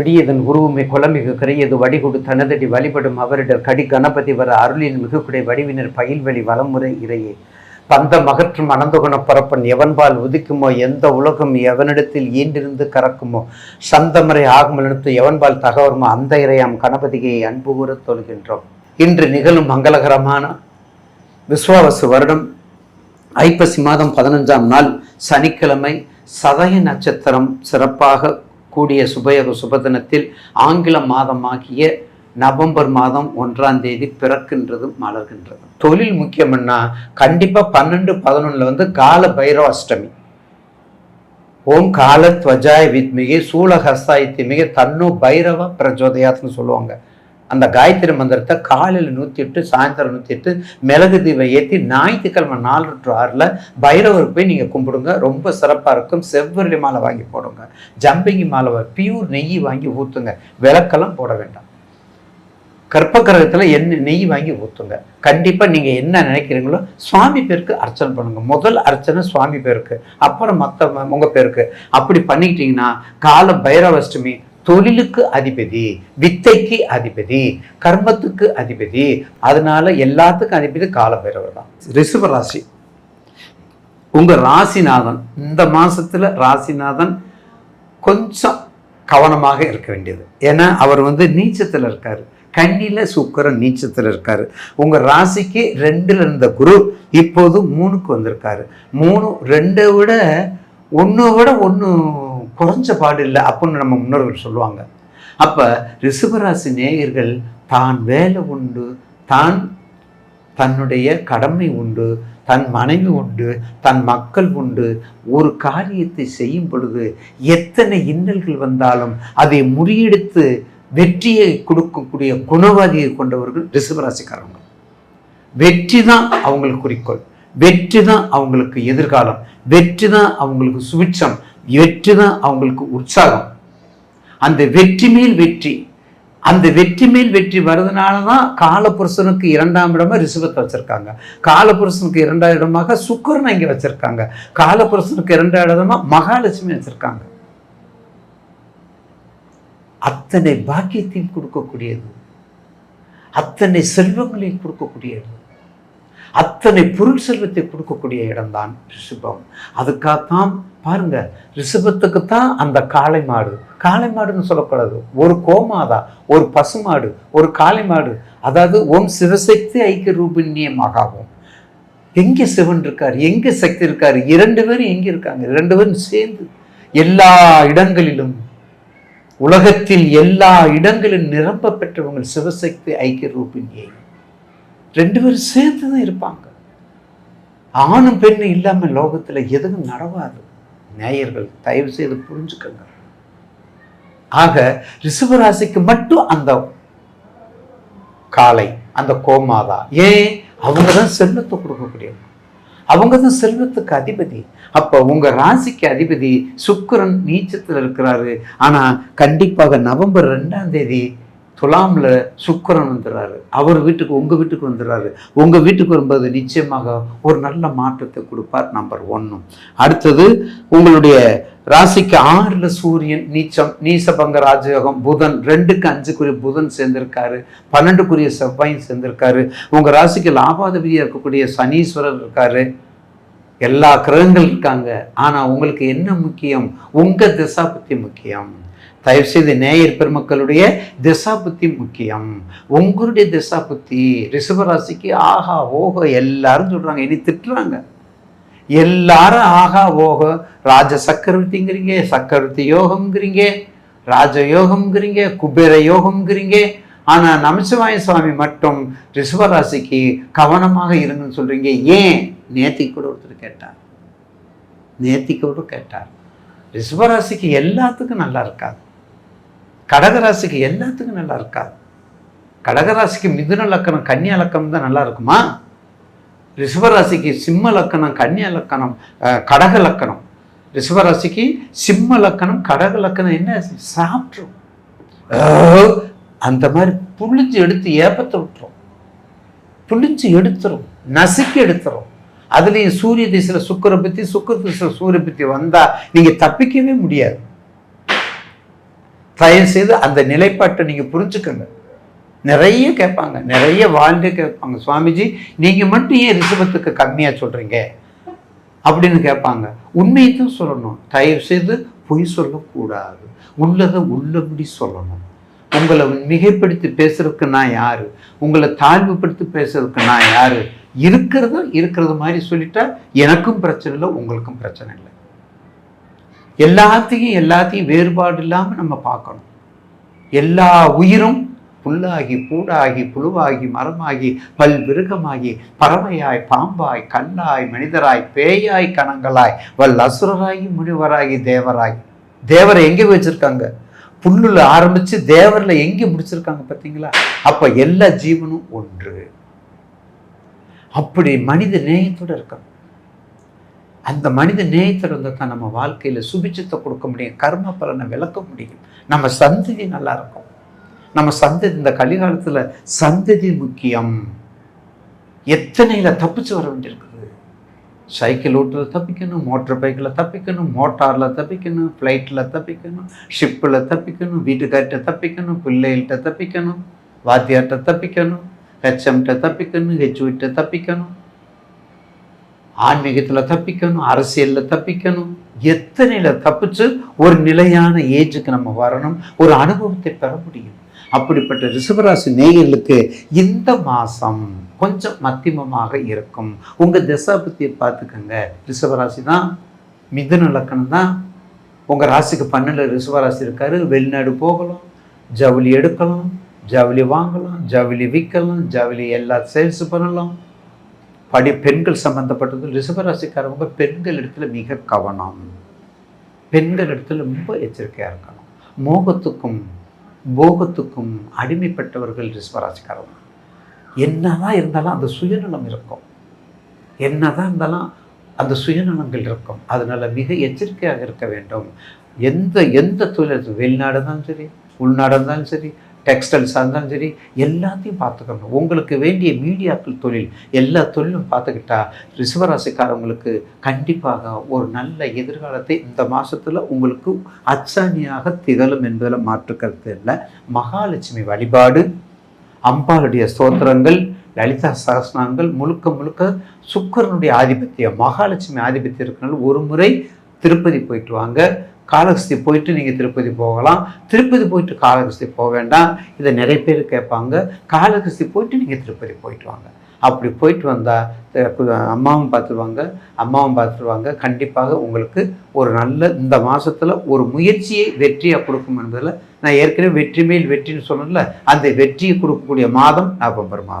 பிடியதன் உருவமே குலமிகு கரையது வடிகொடு தனதடி வழிபடும் அவரிடர் கடி கணபதி வர அருளின் மிகுக்குடை வடிவினர் பயில்வெளி வலமுறை இறையே. பந்த மகற்றும் அனந்தகுண பரப்பன் எவன்பால் உதிக்குமோ? எந்த உலகம் எவனிடத்தில் ஈண்டிருந்து கறக்குமோ? சந்தமறை ஆகமலனுத்து எவன்பால் தகவருமோ? அந்த இறையாம் கணபதியை அன்பு கூறத் தொழுகின்றோம். இன்று நிகழும் மங்களகரமான விஸ்வாவசு வருடம் ஐப்பசி மாதம் பதினஞ்சாம் நாள் சனிக்கிழமை சதய நட்சத்திரம் சிறப்பாக கூடிய சுபயோக சுபதினத்தில் ஆங்கில மாதமாகிய நவம்பர் மாதம் ஒன்றாம் தேதி பிறக்கின்றதும் மலர்கின்றது. தொழில் முக்கியம்னா கண்டிப்பா பன்னெண்டு பதினொன்னுல வந்து கால பைரவ அஷ்டமி ஓம் கால துவஜாய வித்மிகை சூலஹஸ்தாயத்தி மிக தன்னு பைரவ பிரஜோதயாத்னு சொல்லுவாங்க. அந்த காயத்ரி மந்திரத்தை காலையில் நூற்றி எட்டு சாயந்தரம் நூற்றி எட்டு மிளகு தீபம் ஏற்றி ஞாயிற்றுக்கிழமை நாலு டு ஆறில் பைரவருக்கு போய் நீங்கள் கும்பிடுங்க. ரொம்ப சிறப்பாக இருக்கும். செவ்வரளி மாலை வாங்கி போடுங்க. ஜம்பிங்கி மாலை பியூர் நெய் வாங்கி ஊற்றுங்க விளக்கெல்லாம் போட வேண்டாம். கற்பகிரகத்தில் எண்ணெய் நெய் வாங்கி ஊற்றுங்க கண்டிப்பாக நீங்கள் என்ன நினைக்கிறீங்களோ சுவாமி பேருக்கு அர்ச்சனை பண்ணுங்க. முதல் அர்ச்சனை சுவாமி பேருக்கு. அப்புறம் மற்ற உங்கள் பேருக்கு. அப்படி பண்ணிக்கிட்டிங்கன்னா கால பைரவஷ்டமி தொழிலுக்கு அதிபதி வித்தைக்கு அதிபதி கர்மத்துக்கு அதிபதி அதனால எல்லாத்துக்கும் அதிபதி காலபைரவர் தான். ரிஷப ராசி. உங்க ராசிநாதன் இந்த மாசத்துல ராசிநாதன் கொஞ்சம் கவனமாக இருக்க வேண்டியது. ஏன்னா அவர் வந்து நீச்சத்தில் இருக்காரு. கண்ணில சுக்கரன் நீச்சத்தில் இருக்காரு. உங்க ராசிக்கு ரெண்டுல இருந்த குரு இப்போது மூணுக்கு வந்திருக்காரு. மூணு ரெண்டை விட ஒன்று விட ஒன்று குறைஞ்ச பாடு இல்லை அப்படின்னு நம்ம முன்னோர்கள் சொல்லுவாங்க. அப்போ ரிஷபராசி நேயர்கள் தான் வேலை உண்டு தான் தன்னுடைய கடமை உண்டு தன் மனைவி உண்டு தன் மக்கள் உண்டு. ஒரு காரியத்தை செய்யும் பொழுது எத்தனை இன்னல்கள் வந்தாலும் அதை முறியெடுத்து வெற்றியை கொடுக்கக்கூடிய குணவாதியை கொண்டவர்கள் ரிஷபராசிக்காரங்க வெற்றி தான் அவங்களுக்கு குறிக்கோள். வெற்றி தான் அவங்களுக்கு எதிர்காலம். வெற்றி தான் அவங்களுக்கு சுபிட்சம் வெற்றி தான் அவங்களுக்கு உற்சாகம். அந்த வெற்றி மேல் வெற்றி. அந்த வெற்றி மேல் வெற்றி வர்றதுனால தான் காலபுருஷனுக்கு இரண்டாம் இடமா ரிஷபத்தை வச்சுருக்காங்க. காலபுருஷனுக்கு இரண்டாம் இடமாக சுக்கரனை இங்கே வச்சுருக்காங்க. காலபுருஷனுக்கு இரண்டாம் இடமா மகாலட்சுமி வச்சுருக்காங்க. அத்தனை பாக்கியத்தையும் கொடுக்கக்கூடியது. அத்தனை செல்வங்களையும் கொடுக்கக்கூடியது. அத்தனை பொருள் செல்வத்தை கொடுக்கக்கூடிய இடம்தான் ரிஷபம். அதுக்காகத்தான் பாருங்க ரிஷபத்துக்கு தான் அந்த காளை மாடு காளை மாடுன்னு சொல்லக்கூடாது ஒரு கோமாதா ஒரு பசுமாடு ஒரு காளை மாடு அதாவது ஓம் சிவசக்தி ஐக்கிய ரூபிணியமாகவும் எங்கே சிவன் இருக்கார்? எங்கே சக்தி இருக்கார்? இரண்டு பேரும் எங்கே இருக்காங்க? இரண்டு பேரும் சேர்ந்து எல்லா இடங்களிலும் உலகத்தில் எல்லா இடங்களிலும் நிரம்ப பெற்றவங்க சிவசக்தி ஐக்கிய ரூபிணியை. ரெண்டு பேரும் சேர்ந்து தான் இருப்பாங்க. ஆணும் பெண்ணும் இல்லாமல் லோகத்தில் எதுவும் நடவாது. நேயர்கள் தயவு செய்து புரிஞ்சுக்கங்க. ஆக ரிஷபராசிக்கு மட்டும் அந்த காளை அந்த கோமாதா ஏன்? அவங்க தான் செல்வத்தை கொடுக்கக்கூடியவங்க. அவங்க தான் செல்வத்துக்கு அதிபதி. அப்போ உங்க ராசிக்கு அதிபதி சுக்கரன் நீச்சத்தில் இருக்கிறாரு. ஆனா கண்டிப்பாக நவம்பர் ரெண்டாம் தேதி துலாமில் சுக்கரன் வந்துடுறாரு அவர் வீட்டுக்கு உங்கள் வீட்டுக்கு வந்துடுறாரு உங்கள் வீட்டுக்கு வரும்போது நிச்சயமாக ஒரு நல்ல மாற்றத்தை கொடுப்பார் நம்பர் ஒன்று அடுத்தது உங்களுடைய ராசிக்கு ஆறில் சூரியன் நீச்சம் நீசபங்க ராஜயோகம் புதன் ரெண்டுக்கு அஞ்சுக்குரிய புதன் சேர்ந்திருக்காரு. பன்னெண்டுக்குரிய செவ்வாயும் சேர்ந்திருக்காரு. உங்கள் ராசிக்கு லாபாதிபதியாக இருக்கக்கூடிய சனீஸ்வரர் இருக்காரு. எல்லா கிரகங்கள் இருக்காங்க. ஆனால் உங்களுக்கு என்ன முக்கியம்? உங்கள் திசா பற்றி முக்கியம். தயவுசெய்து நேயர் பெருமக்களுடைய திசா புத்தி முக்கியம். உங்களுடைய திசா புத்தி ரிஷபராசிக்கு ஆஹா ஓஹோ எல்லாரும் சொல்றாங்க இனி திட்டுறாங்க. எல்லாரும் ஆகா ஓஹோ ராஜ சக்கரவர்த்திங்கிறீங்க சக்கரவர்த்தி யோகம்ங்கிறீங்க ராஜ யோகம்ங்கிறீங்க குபேர யோகம்ங்கிறீங்க. ஆனா நமசிவாய சுவாமி மட்டும் ரிஷபராசிக்கு கவனமாக இருங்கன்னு சொல்றீங்க. ஏன்? நேத்தி கூட ஒருத்தர் கேட்டார். நேத்தி கூட கேட்டார். ரிஷபராசிக்கு எல்லாத்துக்கும் நல்லா இருக்காது. கடகராசிக்கு எல்லாத்துக்கும் நல்லா இருக்காது கடகராசிக்கு மிதுன லக்கணம் கன்னியா லக்கணம் தான் நல்லா இருக்குமா? ரிஷபராசிக்கு சிம்ம லக்கணம் கன்னியா லக்கணம் கடக லக்கணம். ரிஷபராசிக்கு சிம்ம லக்கணம் கடக லக்கணம் என்ன சாப்பிட்ரும். அந்த மாதிரி புளிஞ்சு எடுத்து ஏப்பத்தை விட்டுரும். புளிஞ்சு எடுத்துரும் நசுக்கி எடுத்துரும். அதுலேயும் சூரிய திசையில் சுக்கரை பற்றி சுக்கர திசையில் சூரிய பற்றி வந்தால் நீங்கள் தப்பிக்கவே முடியாது. தயவு செய்து அந்த நிலைப்பாட்டை நீங்கள் புரிஞ்சுக்கங்க. நிறைய கேட்பாங்க நிறைய வாழ்ந்து கேட்பாங்க. சுவாமிஜி நீங்கள் மட்டும் ஏன் ரிஷபத்துக்கு கம்மியாக சொல்கிறீங்க அப்படின்னு கேட்பாங்க. உண்மையை தான் சொல்லணும். தயவு செய்து பொய் சொல்லக்கூடாது. உள்ளதை உள்ளபடி சொல்லணும். உங்களை மிகைப்படுத்தி பேசுறதுக்கு நான் யாரு? உங்களை தாழ்வுபடுத்தி பேசுறதுக்கு நான் யாரு? இருக்கிறத இருக்கிறது மாதிரி சொல்லிட்டா எனக்கும் பிரச்சனை இல்லை உங்களுக்கும் பிரச்சனை இல்லை. எல்லாத்தையும் எல்லாத்தையும் வேறுபாடு இல்லாமல் நம்ம பார்க்கணும். எல்லா உயிரும் புல்லாகி பூடாகி புழுவாகி மரமாகி பல் விருகமாகி பறவையாய் பாம்பாய் கல்லாய் மனிதராய் பேயாய் கணங்களாய் வல் அசுரராகி முனிவராகி தேவராய் தேவரை எங்கே வச்சிருக்காங்க? புல்லுல ஆரம்பிச்சு தேவர்ல எங்கே முடிச்சிருக்காங்க பார்த்தீங்களா? அப்ப எல்லா ஜீவனும் ஒன்று. அப்படி மனித நேயத்தோட இருக்கணும். அந்த மனித நேயத்தோட இருந்தால் தான் நம்ம வாழ்க்கையில் சுபிச்சத்தை கொடுக்க முடியும் கர்ம பலனை விளக்க முடியும். நம்ம சந்ததி நல்லா இருக்கும். நம்ம சந்ததி இந்த கலிகாலத்தில் சந்ததி முக்கியம். எத்தனையில் தப்பிச்சு வர வேண்டியிருக்குது? சைக்கிள் ஓட்டில் தப்பிக்கணும் மோட்டர் பைக்கில் தப்பிக்கணும் மோட்டாரில் தப்பிக்கணும் ஃப்ளைட்டில் தப்பிக்கணும் ஷிப்பில் தப்பிக்கணும் வீட்டுக்கார்ட்ட தப்பிக்கணும் பிள்ளைகள்கிட்ட தப்பிக்கணும் வாத்தியார்கிட்ட தப்பிக்கணும் ஹெச்எம்கிட்ட தப்பிக்கணும் ஹெச்ஓட்ட தப்பிக்கணும். ஆன்மீகத்தில் தப்பிக்கணும் அரசியலில் தப்பிக்கணும். எத்தனையில் தப்பிச்சு ஒரு நிலையான ஏஜுக்கு நம்ம வரணும் ஒரு அனுபவத்தை பெற முடியும். அப்படிப்பட்ட ரிஷபராசி நேயர்களுக்கு இந்த மாதம் கொஞ்சம் மத்தியமமாக இருக்கும். உங்கள் தசாபத்தியை பார்த்துக்கோங்க. ரிஷபராசி தான் மிதன லக்கணம் தான். உங்கள் ராசிக்கு பன்னெண்டு ரிஷபராசி இருக்காரு வெளிநாடு போகலாம் ஜவுளி எடுக்கலாம் ஜவுளி வாங்கலாம் ஜவுளி விற்கலாம் ஜவுளி எல்லா சேல்ஸ் பண்ணலாம். படி பெண்கள் சம்பந்தப்பட்டது ரிஷபராசிக்காரவங்க பெண்கள் இடத்துல மிக கவனம். பெண்கள் இடத்துல ரொம்ப எச்சரிக்கையாக இருக்கணும். மோகத்துக்கும் போகத்துக்கும் அடிமைப்பட்டவர்கள் ரிஷபராசிக்காரவங்க. என்னதான் இருந்தாலும் அந்த சுயநலம் இருக்கும். என்னதான் இருந்தாலும் அந்த சுயநலங்கள் இருக்கும். அதனால் மிக எச்சரிக்கையாக இருக்க வேண்டும். எந்த எந்த தொழில் வெளிநாடு இருந்தாலும் சரி உள்நாடு இருந்தாலும் சரி டெக்ஸ்டைல்ஸாக இருந்தாலும் சரி எல்லாத்தையும் பார்த்துக்கணும். உங்களுக்கு வேண்டிய மீடியாக்கள் தொழில் எல்லா தொழிலும் பார்த்துக்கிட்டா ரிசவராசிக்காரவங்களுக்கு கண்டிப்பாக ஒரு நல்ல எதிர்காலத்தை இந்த மாதத்தில் உங்களுக்கு அச்சாணியாக திகழும் என்பதில் மாற்றுக்கிறது இல்லை. மகாலட்சுமி வழிபாடு அம்பாளுடைய ஸ்தோத்திரங்கள் லலிதா சகஸ்நாங்கள் முழுக்க முழுக்க சுக்கரனுடைய ஆதிபத்தியம். மகாலட்சுமி ஆதிபத்தியம் இருக்கிறனால ஒரு முறை திருப்பதி போயிட்டு வாங்க. காலகஸ்தி போயிட்டு நீங்கள் திருப்பதி போகலாம். திருப்பதி போயிட்டு காலகஸ்தி போக வேண்டாம். இதை நிறைய பேர் கேட்பாங்க. காலகஸ்தி போயிட்டு நீங்கள் திருப்பதி போயிட்டு வாங்க. அப்படி போயிட்டு வந்தால் அம்மாவும் பார்த்துருவாங்க. அம்மாவும் பார்த்துருவாங்க. கண்டிப்பாக உங்களுக்கு ஒரு நல்ல இந்த மாதத்தில் ஒரு முயற்சியை வெற்றியாக கொடுக்கும் என்பதில் நான் ஏற்கனவே வெற்றி மேல் வெற்றின்னு சொன்னேன்ல அந்த வெற்றியை கொடுக்கக்கூடிய மாதம் நவம்பர் மாதம்.